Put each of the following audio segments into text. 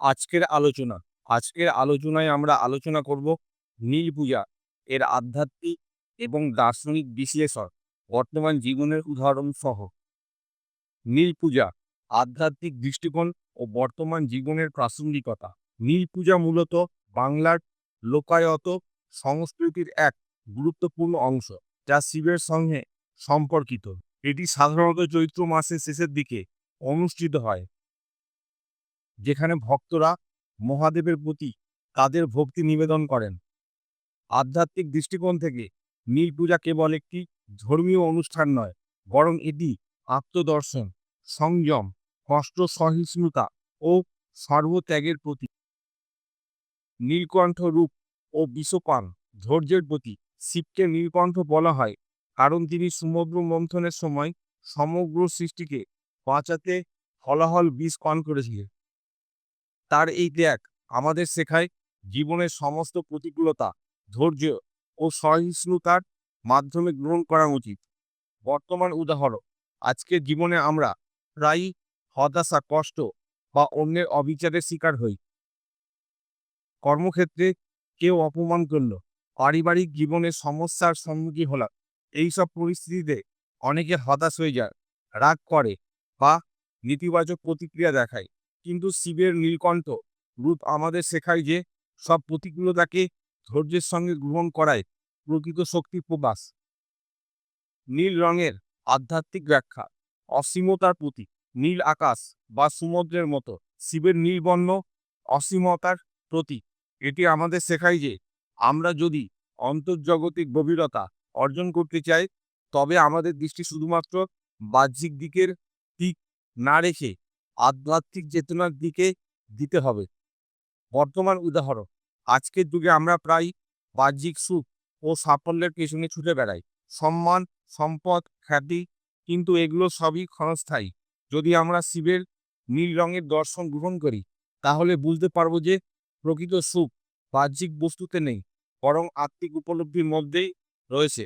আজকের আলোচনা। আজকের আলোচনায় আমরা আলোচনা করব নীল পূজা, এর আধ্যাত্মিক এবং দার্শনিক বিশ্লেষণ, বর্তমান জীবনের উদাহরণ সহ। নীল পূজা, আধ্যাত্মিক দৃষ্টিকোণ ও বর্তমান জীবনের প্রাসঙ্গিকতা। নীল পূজা মূলত বাংলার লোকায়ত সংস্কৃতির এক গুরুত্বপূর্ণ অংশ, যা শিবের সঙ্গে সম্পর্কিত। এটি সাধারণত চৈত্র মাসের শেষের দিকে অনুষ্ঠিত হয়। যেখানে ভক্তরা মহাদেবের প্রতি তাদের ভক্তি নিবেদন করেন। আধ্যাত্মিক দৃষ্টিকোণ থেকে নীল পূজা কেবল একটি ধর্মীয় অনুষ্ঠান নয়, বরং এটি আত্মদর্শন, সংযম কষ্ট সহিষ্ণুতা ও সর্বত্যাগের প্রতি। নীলকণ্ঠ রূপ ও বিষপান ধৈর্যের প্রতি শিবকে নীলকণ্ঠ বলা হয়, কারণ তিনি সমুদ্র মন্থনের সময় সমগ্র সৃষ্টিকে বাঁচাতে হলাহল বিষ পান করেছিলেন। তার এই ত্যাগ আমাদের শেখায় জীবনের সমস্ত প্রতিকূলতা, ধৈর্য ও সহিষ্ণুতার মাধ্যমে গ্রহণ করা উচিত। বর্তমান উদাহরণ, আজকের জীবনে আমরা প্রায়ই হতাশা, কষ্ট বা অন্যের অবিচারের শিকার হই। কর্মক্ষেত্রে কেউ অপমান করল, পারিবারিক জীবনে সমস্যার সম্মুখীন হলাম, এইসব পরিস্থিতিতে অনেকে হতাশ হয়ে যায়, রাগ করে বা নেতিবাচক প্রতিক্রিয়া দেখায়। কিন্তু শিবের নীলকণ্ঠ। রূপ আমাদের শেখায় যে, সব প্রতিকূলতাকে ধৈর্যের সঙ্গে গ্রহণ করায় প্রকৃত শক্তি প্রকাশ নীল রঙের আধ্যাত্মিক ব্যাখ্যা অসীমতার প্রতীক, নীল আকাশ বা সমুদ্রের মতো শিবের নীলবর্ণ অসীমতার প্রতীক। এটি আমাদের শেখায় যে, আমরা যদি অন্তর্জগতিক গভীরতা অর্জন করতে চাই, তবে আমাদের দৃষ্টি শুধুমাত্র বাহ্যিক দিকের দিক না রেখে আধ্যাত্মিক চেতনার দিকে দিতে হবে। বর্তমান উদাহরণ, আজকের যুগে আমরা প্রায় বাহ্যিক সুখ ও সাফল্যের পেছনে ছুটে বেড়াই। সম্মান, সম্পদ, খ্যাতি, কিন্তু এগুলো সবই ক্ষণস্থায়ী। যদি আমরা শিবের নীল রঙের দর্শন গ্রহণ করি, তাহলে বুঝতে পারব যে প্রকৃত সুখ বাহ্যিক বস্তুতে নেই, বরং আত্মিক উপলব্ধির মধ্যেই রয়েছে।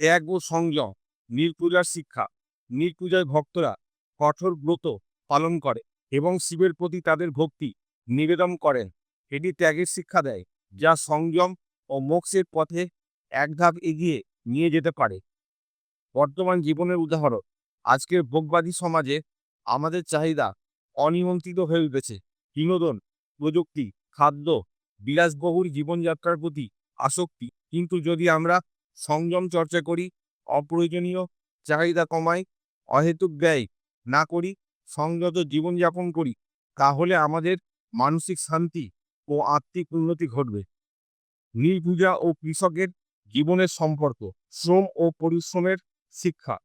এক ও সংযম, নীল পূজার শিক্ষা। নীল পূজায় ভক্তরা কঠোর ব্রত পালন করে এবং শিবের প্রতি তাদের ভক্তি নিবেদন করেন। এটি ত্যাগের শিক্ষা দেয়, যা সংযম ও মোক্ষের পথে এক ধাপ এগিয়ে নিয়ে যেতে পারে। বর্তমান জীবনের উদাহরণ, আজকের ভোগবাদী সমাজে আমাদের চাহিদা অনিয়ন্ত্রিত হয়ে উঠেছে। বিনোদন, প্রযুক্তি, খাদ্য, বিলাসবহুল জীবনযাত্রার প্রতি আসক্তি। কিন্তু যদি আমরা সংযম চর্চা করি, অপ্রয়োজনীয় চাহিদা কমাই, অহেতুক ব্যয় না করি, সংযত জীবনযাপন করি, তাহলে আমাদের মানসিক শান্তি ও আত্মিক উন্নতি ঘটবে। নীল পূজা ও কৃষকের জীবনের সম্পর্ক, শ্রম ও পরিশ্রমের শিক্ষা।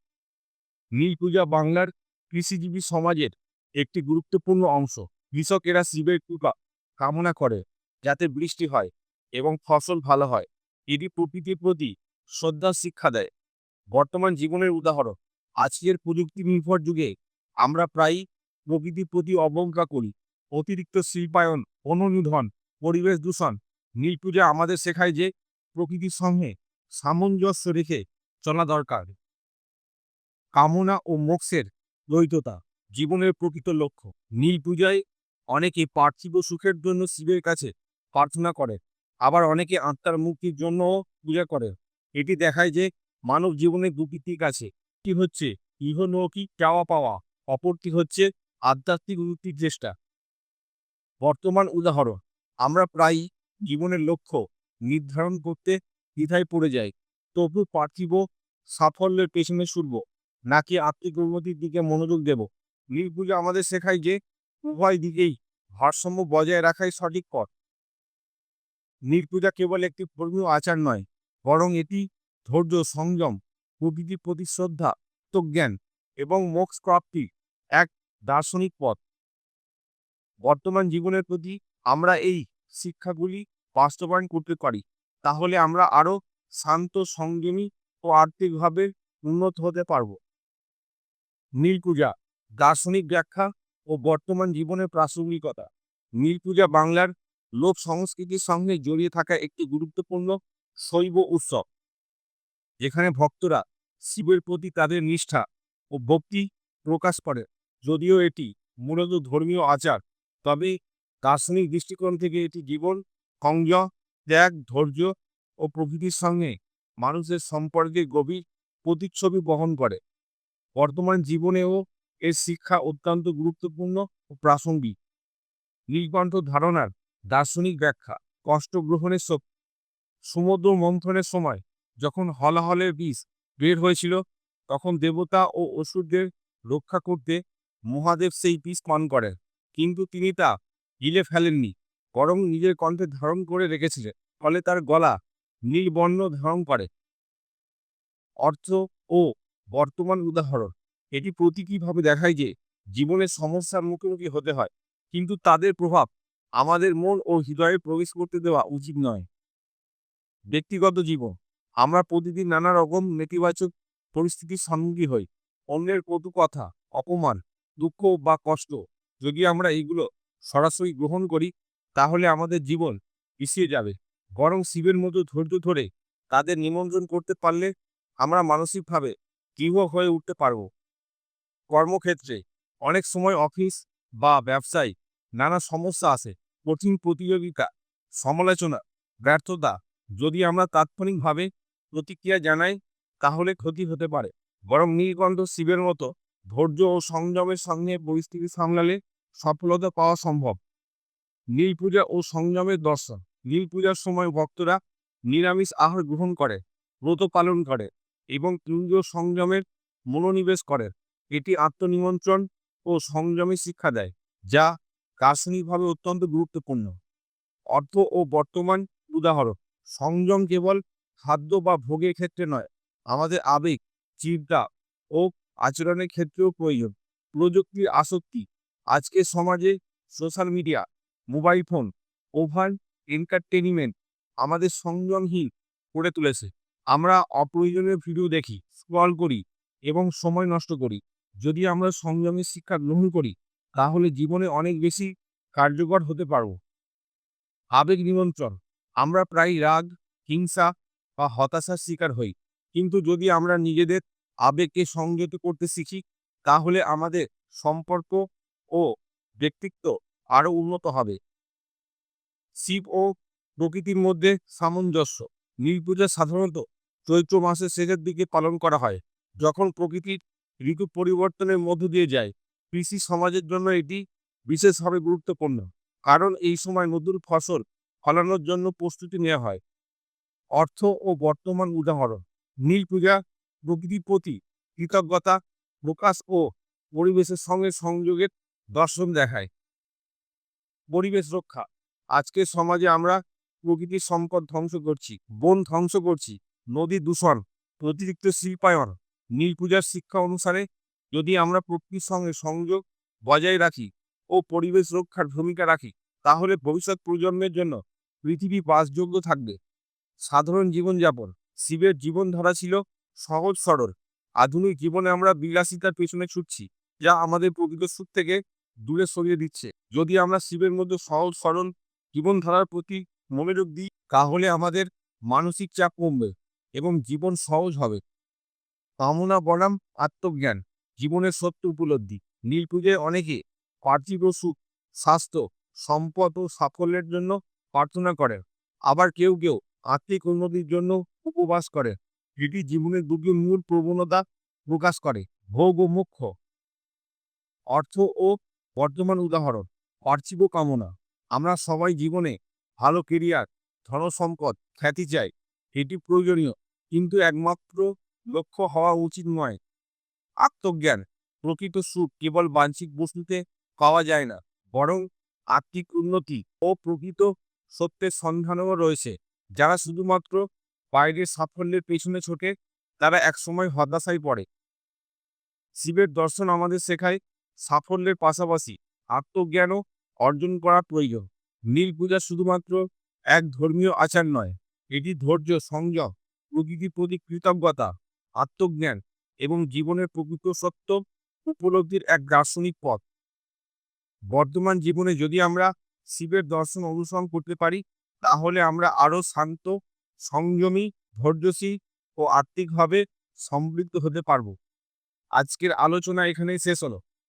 নীল পূজা বাংলার কৃষিজীবী সমাজের একটি গুরুত্বপূর্ণ অংশ। কৃষকেরা শিবের কৃপা কামনা করে যাতে বৃষ্টি হয় এবং ফসল ভালো হয়। এটি প্রকৃতির প্রতি শ্রদ্ধা শিক্ষা দেয়। বর্তমান জীবনের উদাহরণ, আজকের প্রযুক্তি নির্ভর যুগে আমরা প্রায়ই প্রকৃতির প্রতি অবজ্ঞা করি। অতিরিক্ত শিল্পায়ন অনুনিধন পরিবেশ দূষণ, নীল পূজা আমাদের শেখায় যে প্রকৃতির সঙ্গে সামঞ্জস্য রেখে চলা দরকার। কামনা ও মোক্ষের দ্বৈততা জীবনের প্রকৃত লক্ষ্য। নীল পূজায় অনেকে পার্থিব সুখের জন্য শিবের কাছে প্রার্থনা করে, আবার অনেকে আত্মার মুক্তির জন্যও পূজা করে। এটি দেখায় যে মানব জীবনে দুটি দিক আছে। একটি হচ্ছে ইহনৌকিক চাওয়া পাওয়া অপরটি হচ্ছে আধ্যাত্মিক উন্নতির চেষ্টা। বর্তমান উদাহরণ, আমরা প্রায়ই জীবনের লক্ষ্য নির্ধারণ করতে দ্বিধায় পড়ে যাই, তবু পার্থিব সাফল্যের পেছনে ছুটব, নাকি আত্মিক উন্নতির দিকে মনোযোগ দেব। নীল আমাদের শেখায় যে, উভয় দিকেই ভারসাম্য বজায় রাখাই সঠিক পথ। নীল কেবল একটি ধর্মীয় আচার নয়, বরং এটি ধৈর্য, সংযম, প্রকৃতির প্রতি শ্রদ্ধা এবং মোক্ষ প্রাপ্তির এক দার্শনিক পথ। বর্তমান জীবনের প্রতি আমরা এই শিক্ষাগুলি বাস্তবায়ন করতে পারি। তাহলে আমরা আরও শান্ত, সংযমী ও আর্থিকভাবে উন্নত হতে পারব। নীল পূজা দার্শনিক ব্যাখ্যা ও বর্তমান জীবনের প্রাসঙ্গিকতা। নীল পূজা বাংলার লোক সংস্কৃতির সঙ্গে জড়িয়ে থাকা একটি গুরুত্বপূর্ণ শৈব উৎসব। যেখানে ভক্তরা শিবের প্রতি তাদের নিষ্ঠা ও ভক্তি প্রকাশ করে। যদিও এটি মূলত ধর্মীয় আচার, তবে দার্শনিক দৃষ্টিকোণ থেকে এটি জীবন, সংযম, ত্যাগ, ধৈর্য ও প্রকৃতির সঙ্গে মানুষের সম্পর্কে গভীর প্রতিচ্ছবি বহন করে। বর্তমান জীবনেও এর শিক্ষা অত্যন্ত গুরুত্বপূর্ণ ও প্রাসঙ্গিক। নীলকণ্ঠ ধারণার দার্শনিক ব্যাখ্যা কষ্ট গ্রহণের শক্তি সমুদ্র মন্থনের সময় যখন হলাহলের বিষ বের হয়েছিল, তখন দেবতা ও অসুরদের রক্ষা করতে মহাদেব সেই বিষ পান করেন কিন্তু তিনি তা গিলে ফেলেননি, বরং নিজের কণ্ঠে ধারণ করে রেখেছিলেন, ফলে তার গলা নীল বর্ণ ধারণ করে। অর্থ ও বর্তমান উদাহরণ, এটি প্রতীকীভাবে দেখায় যে জীবনের সমস্যার মুখোমুখি হতে হয়, কিন্তু তাদের প্রভাব আমাদের মন ও হৃদয়ে প্রবেশ করতে দেওয়া উচিত নয়। ব্যক্তিগত জীবন, আমরা প্রতিদিন নানা রকম নেতিবাচক পরিস্থিতির সম্মুখীন হই, অন্যের কটু কথা, অপমান দুঃখ বা কষ্ট যদি আমরা এইগুলো সরাসরি গ্রহণ করি, তাহলে আমাদের জীবন পিছিয়ে যাবে। বরং শিবের মতো ধৈর্য ধরে তাদের নিমন্ত্রণ করতে পারলে আমরা মানসিকভাবে দৃঢ় হয়ে উঠতে পারব। কর্মক্ষেত্রে অনেক সময় অফিস বা ব্যবসায় নানা সমস্যা আসে। কঠিন প্রতিযোগিতা, সমালোচনা, ব্যর্থতা যদি আমরা তাৎক্ষণিকভাবে প্রতিক্রিয়া জানাই, তাহলে ক্ষতি হতে পারে। বরং নীলকণ্ঠ শিবের মতো ধৈর্য ও সংযমের সঙ্গে পরিস্থিতি সামলালে সফলতা পাওয়া সম্ভব। নীল পূজা ও সংযমের দর্শন। নীল পূজার সময় ভক্তরা নিরামিষ আহার গ্রহণ করে, ব্রত পালন করে এবং ইন্দ্রিয় সংযমের মনোনিবেশ করে। এটি আত্মনিমন্ত্রণ ও সংযমের শিক্ষা দেয়, যা দার্শনিকভাবে অত্যন্ত গুরুত্বপূর্ণ। অর্থ ও বর্তমান উদাহরণ। সংযম কেবল খাদ্য বা ভোগের ক্ষেত্রে নয়, আমাদের আবেগ, চিন্তা ও আচরণের ক্ষেত্রেও প্রয়োজন। প্রযুক্তির আসক্তি। আজকের সমাজে social media, mobile phone over entertainment আমাদের সংযমহীন করে তুলেছে। আমরা অপ্রয়োজনীয় ভিডিও দেখি, স্ক্রল করি এবং সময় নষ্ট করি। যদি আমরা সংযমের শিক্ষা গ্রহণ করি, তাহলে জীবনে অনেক বেশি কার্যকর হতে পারব। আবেগ নিমন্ত্রণ আমরা প্রায় রাগ, হিংসা বা হতাশার শিকার হই। কিন্তু যদি আমরা নিজেদের আবেগকে সংযত করতে শিখি, তাহলে আমাদের সম্পর্ক ও ব্যক্তিত্ব আরও উন্নত হবে। শিব ও প্রকৃতির মধ্যে সামঞ্জস্য। নীল পূজা সাধারণত চৈত্র মাসের শেষের দিকে পালন করা হয়, যখন প্রকৃতির ঋতু পরিবর্তনের মধ্য দিয়ে যায়। কৃষি সমাজের জন্য এটি বিশেষভাবে গুরুত্বপূর্ণ, কারণ এই সময় নতুন ফসল ফলানোর জন্য প্রস্তুতি নেওয়া হয়। অর্থ ও বর্তমান উদাহরণ। নীল পূজা প্রকৃতির প্রতি কৃতজ্ঞতা প্রকাশ ও পরিবেশের সঙ্গে সংযোগের দর্শন দেখায়। পরিবেশ রক্ষা। আজকের সমাজে আমরা প্রকৃতির সম্পদ ধ্বংস করছি, বন ধ্বংস করছি, নদী দূষণ, অতিরিক্ত শিল্পায়ন নীল পূজার শিক্ষা অনুসারে যদি আমরা প্রকৃতির সঙ্গে সংযোগ বজায় রাখি ও পরিবেশ রক্ষার ভূমিকা রাখি, তাহলে ভবিষ্যৎ প্রজন্মের জন্য পৃথিবী বাসযোগ্য থাকবে। সাধারণ জীবনযাপন। শিবের জীবনধারা ছিল সহজ সরল। আধুনিক জীবনে আমরা বিলাসিতার পেছনে ছুটছি, যা আমাদের প্রকৃত সুখ থেকে দূরে সরিয়ে দিচ্ছে। যদি আমরা শিবের মধ্যে সহজ সরল জীবনধারার প্রতি মনোযোগ দিই, তাহলে আমাদের মানসিক চাপ কমবে এবং জীবন সহজ হবে। কামনা, বনাম, আত্মজ্ঞান, জীবনের সত্য উপলব্ধি, নীল পুজোয় অনেকে পার্থিব সুখ, স্বাস্থ্য, সম্পদ ও সাফল্যের জন্য প্রার্থনা করে। আবার কেউ কেউ আত্মিক উন্নতির জন্য উপবাস করে। এটি জীবনের দুটি মূল প্রবণতা প্রকাশ করে, ভোগ ও মোক্ষ। অর্থ ও বর্তমান উদাহরণ, পার্থিব কামনা। আমরা সবাই জীবনে ভালো কেরিয়ার ধনসম্পদ, খ্যাতি চাই, এটি প্রয়োজনীয়। কিন্তু একমাত্র লক্ষ্য হওয়া উচিত নয়। আত্মজ্ঞান, প্রকৃত সুখ কেবল বাহ্যিক বস্তুতে পাওয়া যায় না, বরং আত্মিক উন্নতি ও প্রকৃত সত্যের সন্ধানও রয়েছে, যারা শুধুমাত্র বাইরের সাফল্যের পেছনে ছোটে, তারা একসময় হতাশায় পড়ে। শিবের দর্শন আমাদের শেখায় সাফল্যের পাশাপাশি আত্মজ্ঞানও অর্জন করা প্রয়োজন। নীল পূজা শুধুমাত্র এক ধর্মীয় আচার নয়, এটি ধৈর্য, সংযম প্রকৃতির প্রতি কৃতজ্ঞতা, আত্মজ্ঞান এবং জীবনের প্রকৃত সত্য উপলব্ধির এক দার্শনিক পথ। বর্তমান জীবনে যদি আমরা শিবের দর্শন অনুসরণ করতে পারি, তাহলে আমরা আরও শান্ত সংযমী ধৈর্যশীল ও আর্থিকভাবে সমৃদ্ধ হতে পারব। আজকের আলোচনা এখানেই শেষ হলো।